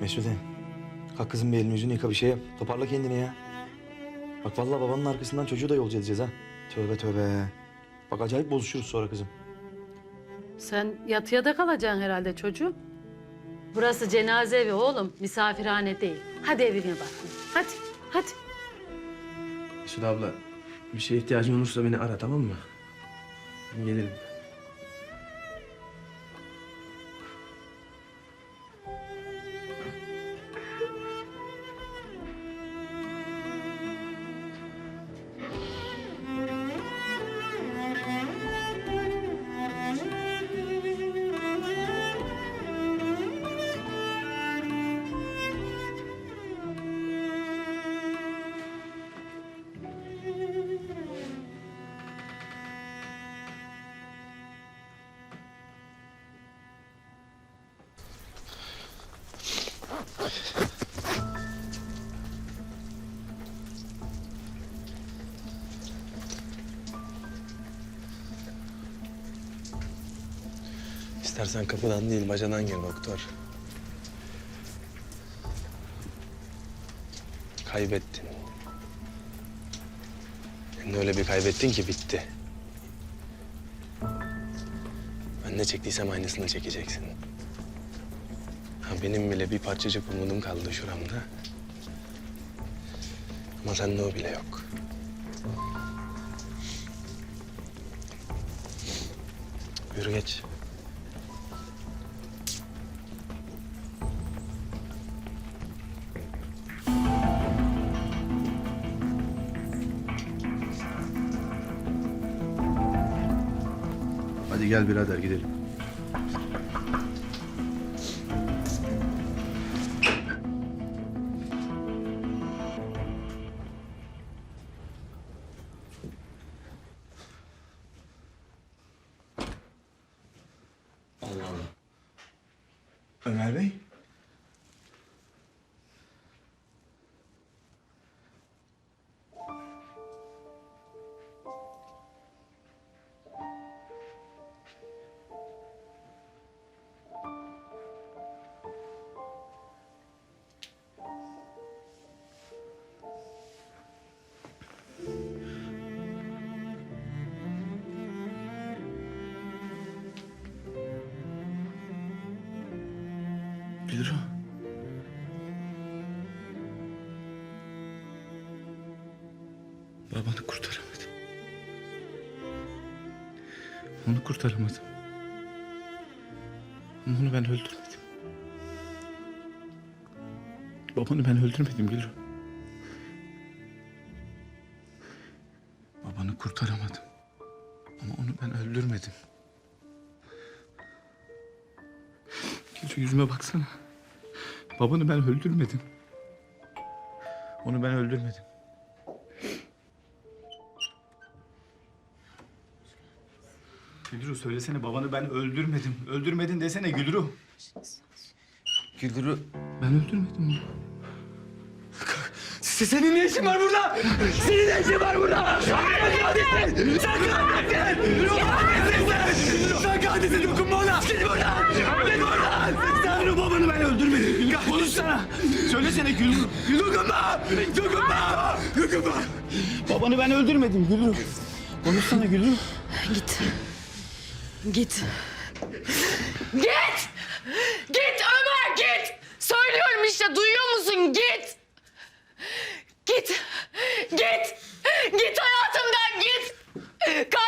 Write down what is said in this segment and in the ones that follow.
Mesude, kalk kızım bir elini yüzünü yıka bir şey yap. Toparla kendini ya. Bak vallahi babanın arkasından çocuğu da yolcu edeceğiz ha. Tövbe tövbe. Bak acayip bozuşuruz sonra kızım. Sen yatıya da kalacaksın herhalde çocuğum. Burası cenaze evi oğlum, misafirhane değil. Hadi evine bak. Hadi, hadi. Mesude abla, bir şeye ihtiyacın olursa beni ara tamam mı? Ben gelirim. İstersen kapıdan değil bacadan gir doktor. Kaybettin. De öyle bir kaybettin ki bitti. Ben ne çektiysem aynısını çekeceksin. Ha, benim bile bir parçacık umudum kaldı şuramda. Ama sende o bile yok. Yürü geç. Hadi gel birader gidelim. Allah. Ömer Bey. Gülru. Babanı kurtaramadım. Onu kurtaramadım. Ama onu ben öldürmedim. Babanı ben öldürmedim Gülru. Babanı kurtaramadım. Ama onu ben öldürmedim. Gülru yüzüme baksana. Babanı ben öldürmedim. Onu ben öldürmedim. Gülru söylesene babanı ben öldürmedim. Öldürmedin desene Gülru. Gülru. Ben öldürmedim onu. Senin ne işin var burada? Senin ne işin var burada? Sen katilsin! Sen katilsin! Sen katilsin! Dokunma ona! Git buradan! Git buradan! Sen o babanı ben öldürmedim. Ya konuşsana! Söylesene Gülru. Dokunma! Dokunma! Dokunma! Babanı ben öldürmedim Gülru. Konuşsana Gülru. Git. Git. Git! Git Ömer git! Söylüyorum işte duyuyor musun? Git! Git! Git! Git hayatımdan git! Kalbimden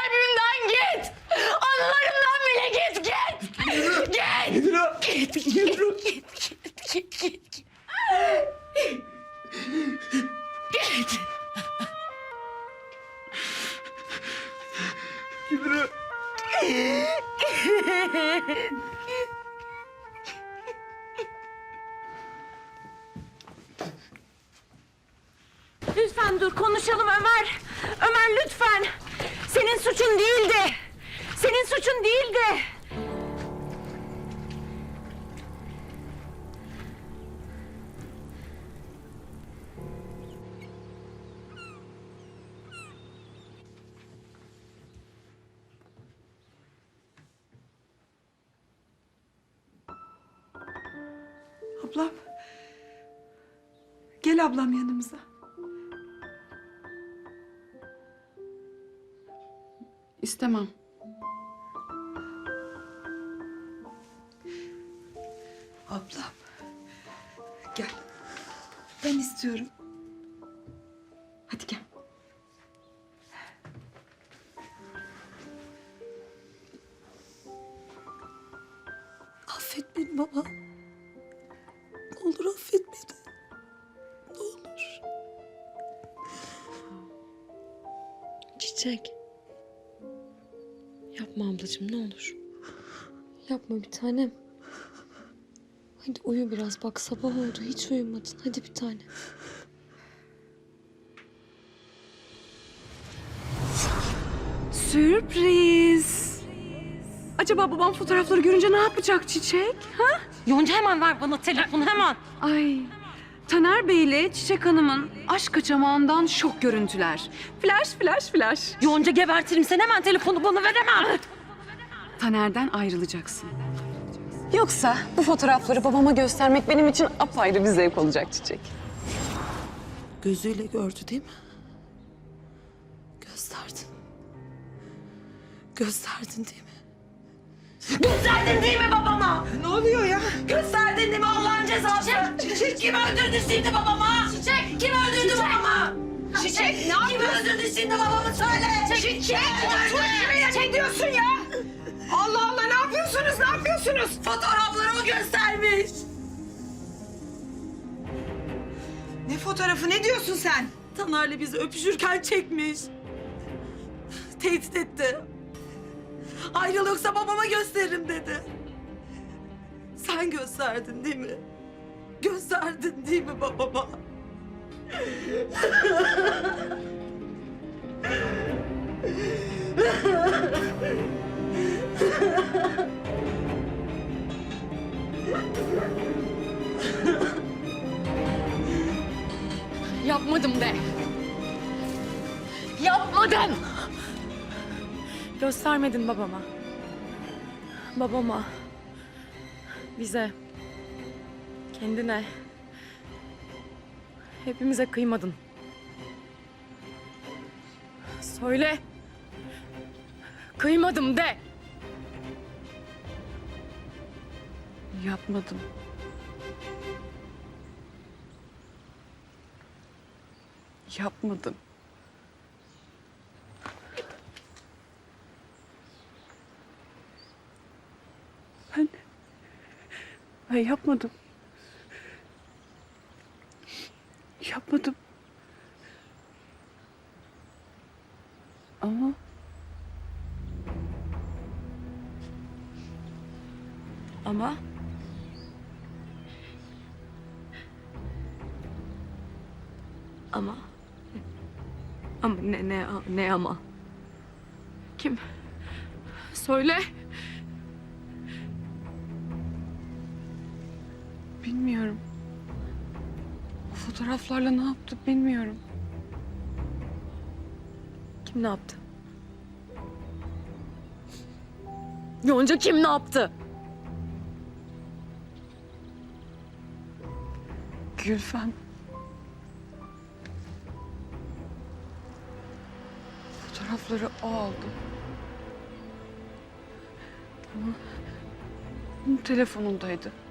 Lütfen dur konuşalım Ömer. Ömer lütfen. Senin suçun değildi. Senin suçun değildi. Ablam Gel ablam yanımıza. İstemem. Ablam. Gel. Ben istiyorum. Hadi gel. Affet beni baba. Ne olur affet beni. Ne olur. Çiçek. Yapma ablacığım ne olur. Yapma bir tanem. Hadi uyu biraz bak sabah oldu hiç uyumadın. Hadi bir tane. Sürpriz. Acaba babam fotoğrafları görünce ne yapacak Çiçek? Ha? Yonca hemen ver bana telefonu hemen. Ay. Taner Bey ile Çiçek Hanım'ın aşk kaçamağından şok görüntüler. Flash flash flash. Yonca gebertirim sen hemen telefonu bana ver hemen. Taner'den ayrılacaksın. Yoksa bu fotoğrafları babama göstermek benim için apayrı bir zevk olacak Çiçek. Gözüyle gördü değil mi? Gösterdin. Gösterdin değil mi? Gösterdin değil mi babama? Ne oluyor ya? Gösterdin değil mi Allah'ın cezası? Çiçek. Kim öldürdü şimdi babama? Çiçek. Kim öldürdü babama? Çiçek ne yapıyorsun? Kim öldürdü şimdi babamı söyle. Çiçek. Çiçek. Ne diyorsun ya? Allah Allah ne yapıyorsunuz? Ne yapıyorsunuz? Fotoğrafları o göstermiş. Ne fotoğrafı ne diyorsun sen? Taner'le bizi öpüşürken çekmiş. Tehdit etti. Ayrıl yoksa babama gösteririm dedi. Sen gösterdin değil mi? Gösterdin değil mi babama? Yapmadım de. Yapmadım. Göstermedin babama. Babama. Bize. Kendine. Hepimize kıymadın. Söyle. Kıymadım de. Yapmadım. Yapmadım. Ben yapmadım. Yapmadım. Ama... Ama? Ama? Ama ne ne ne ama? Kim? Söyle Bilmiyorum. O fotoğraflarla ne yaptı bilmiyorum. kim ne yaptı Yonca kim ne yaptı Gülfem. Fotoğrafları o aldı. Ama onun telefonundaydı.